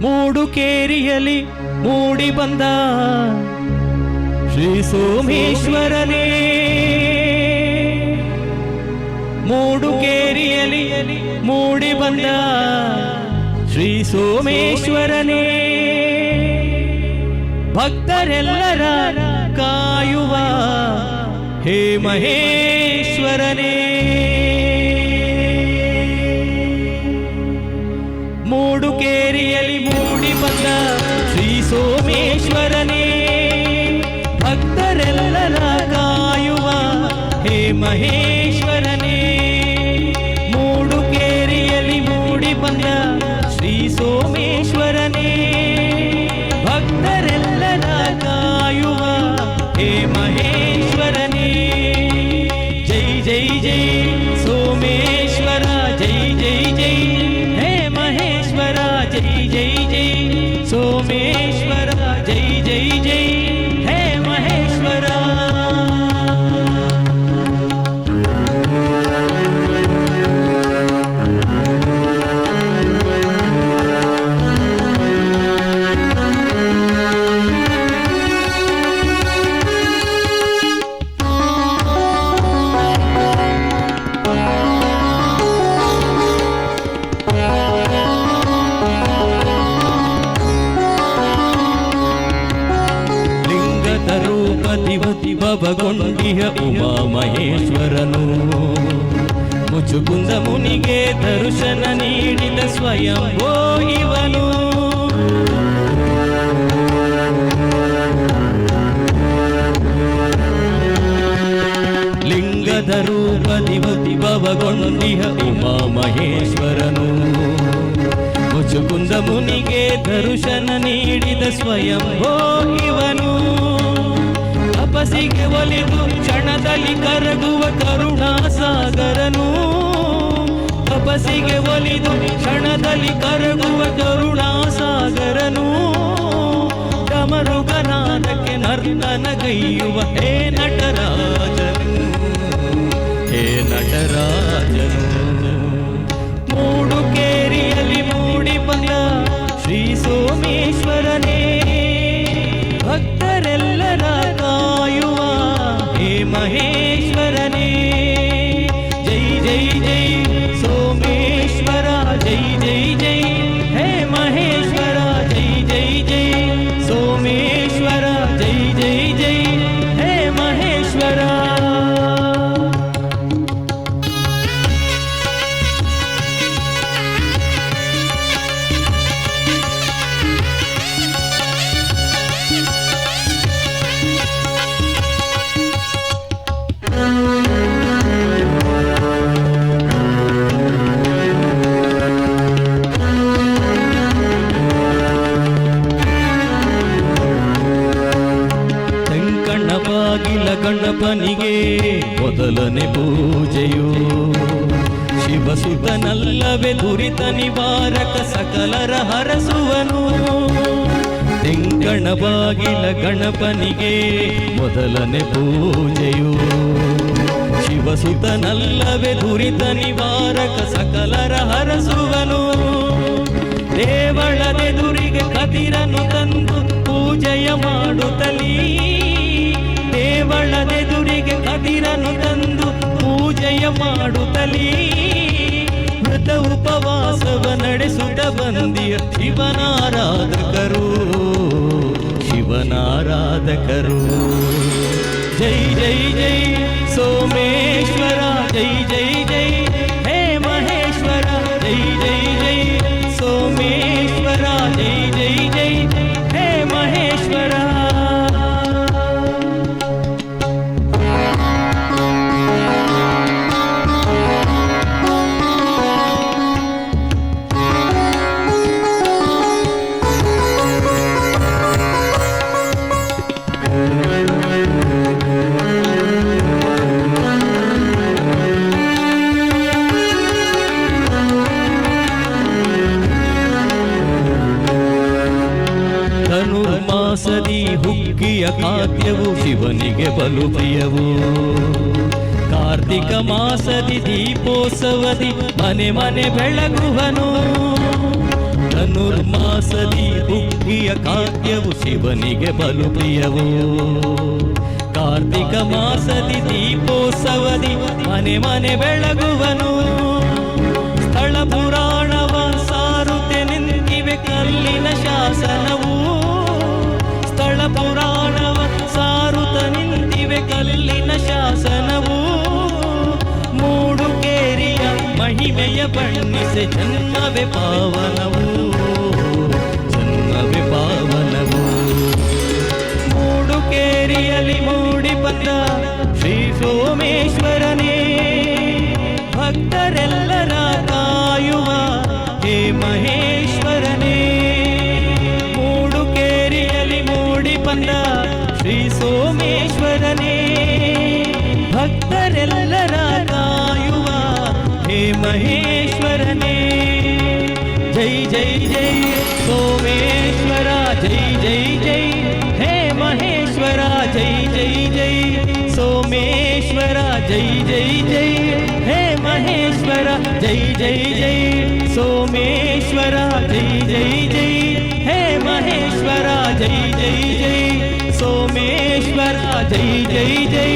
ಮೂಡು ಕೇರಿಯಲಿ ಮೂಡಿ ಬಂದ ಶ್ರೀ ಸೋಮೇಶ್ವರನೇ. ಮೂಡು ಕೇರಿಯಲಿ ಮೂಡಿ ಬಂದ ಶ್ರೀ ಸೋಮೇಶ್ವರನೇ. ಭಕ್ತರೆಲ್ಲರ ಕಾಯುವ ಹೇ ಮಹೇಶ್ವರನೇ. ಮಹೇಶ್ವರನೇ ಮೂಡು ಕೇರಿಯಲಿ ಮೂಡಿ ಬಂದ ಶ್ರೀ ಸೋಮೇಶ್ವರನೇ ಭಕ್ತರೆಲ್ಲರ ಕಾಯುವ ಹೇ ಮಹೇಶ್ವರನೇ. ಜೈ ಜೈ ಜೈ ಸೋಮೇಶ್ವರ, ಜೈ ಜೈ ಜೈ ಹೇ ಮಹೇಶ್ವರ, ಜೈ ಜೈ ಜೈ ಸೋಮೇಶ್ವರ, ಜೈ ಜೈ ಜೈ ದಿವತಿ ಭವಗೊಂಡಿಯ ಉಮಾ ಮಹೇಶ್ವರನು ಮುಚುಕುಂದ ಮುನಿಗೆ ದರ್ಶನ ನೀಡಿದ ಸ್ವಯಂ ಓ ಇವನು ಲಿಂಗದ ರೂಪ ದಿವತಿ ಭವಗೊಂಡಿಯ ಉಮಾ ಮಹೇಶ್ವರನು ಮುಚುಕುಂದ ಮುನಿಗೆ ದರ್ಶನ ನೀಡಿದ ಸ್ವಯಂ ಓ ಇವನು ತಪಸಿಗೆ ಒಲಿದು ಕ್ಷಣದಲ್ಲಿ ಕರಗುವ ಕರುಣಾಸಾಗರನು. ಬಸಿಗೆ ಒಲಿದು ಕ್ಷಣದಲ್ಲಿ ಕರಗುವ ಕರುಣಾಸಾಗರನು. ಡಮರುಗನಾದಕ್ಕೆ ನರ್ತನಗೈಯುವ ಹೇ ನಟರಾಜನು ಮಹೇಶ್ವರನೇ ಜೈ ಜೈ ಶಿವಸುತನಲ್ಲವೇ ದುರಿತ ನಿವಾರಕ ಸಕಲರ ಹರಸುವನು. ತಿಂಗಣವಾಗಿಲ ಗಣಪನಿಗೆ ಮೊದಲನೆ ಪೂಜೆಯು. ಶಿವಸುತನಲ್ಲವೇ ದುರಿತ ನಿವಾರಕ ಸಕಲರ ಹರಸುವನು. ದೇವಳದೆದುರಿಗೆ ಕದಿರನು ತಂದು ಪೂಜೆಯ ಮಾಡುತ್ತಲೀ. ದೇವಳದೆದುರಿಗೆ ಕದಿರನು ತಂದು ಪೂಜೆಯ ಮಾಡುತ್ತಲೀ. ಮೃತ ಉಪವಾಸವ ನಡೆಸುತ್ತ ಬಂದಿಯ ಶಿವನಾರಾಧಕರು ಶಿವನಾರಾಧಕರು ಜೈ ಜೈ ಜೈ ಸೋಮೇಶ್ವರ ಶಿವನಿಗೆ ಬಲು ಪ್ರಿಯವು. ಕಾರ್ತಿಕ ಮಾಸದಿ ದೀಪೋತ್ಸವದಿ ಮನೆ ಮನೆ ಬೆಳಗುವನು ಧನುರ್ಮಾಸದಿ ಬುಕ್ಕಿಯ ಖಾದ್ಯವು ಶಿವನಿಗೆ ಬಲು ಪ್ರಿಯವು. ಕಾರ್ತಿಕ ಮಾಸದಿ ದೀಪೋತ್ಸವದಿ ಮನೆ ಮನೆ ಬೆಳಗುವನು ಸ್ಥಳ ಪುರಾಣವ ಸಾರುತ್ತೆ ನಿಂತಿವೆ ಕಲ್ಲಿನ ಶಾಸನವು. ಮಹಿಮೆಯ ಬಣ್ಣಿಸೆ ಜನ್ಮವೇ ಪಾವನವು ಜನ್ಮವೇ ಪಾವನವು. ಮೂಡುಕೇರಿಯಲ್ಲಿ ಮೂಡಿ ಬಂದ ಶ್ರೀ ಸೋಮೇಶ್ವರನೇ, ಭಕ್ತರೆಲ್ಲರ ಕಾಯುವ ಹೇ ಮಹೇಶ್ವರನೇ. ಮೂಡುಕೇರಿಯಲ್ಲಿ ಮೂಡಿ ಬಂದ ಶ್ರೀ ಸೋಮೇಶ್ವರನೇ, ಭಕ್ತರೆಲ್ಲರ ಹೇ ಮಹೇಶ್ವರನೇ ಜೈ ಜೈ ಜೈ ಸೋಮೇಶ್ವರ ಜೈ ಜೈ ಜೈ ಹೇ ಮಹೇಶ್ವರ ಜೈ ಜೈ ಜೈ ಸೋಮೇಶ್ವರ ಜೈ ಜೈ ಜೈ ಹೇ ಮಹೇಶ್ವರ ಜೈ ಜೈ ಜೈ ಸೋಮೇಶ್ವರ ಜೈ ಜೈ ಜೈ ಹೇ ಮಹೇಶ್ವರ ಜೈ ಜೈ ಜೈ ಸೋಮೇಶ್ವರ ಜೈ ಜೈ ಜೈ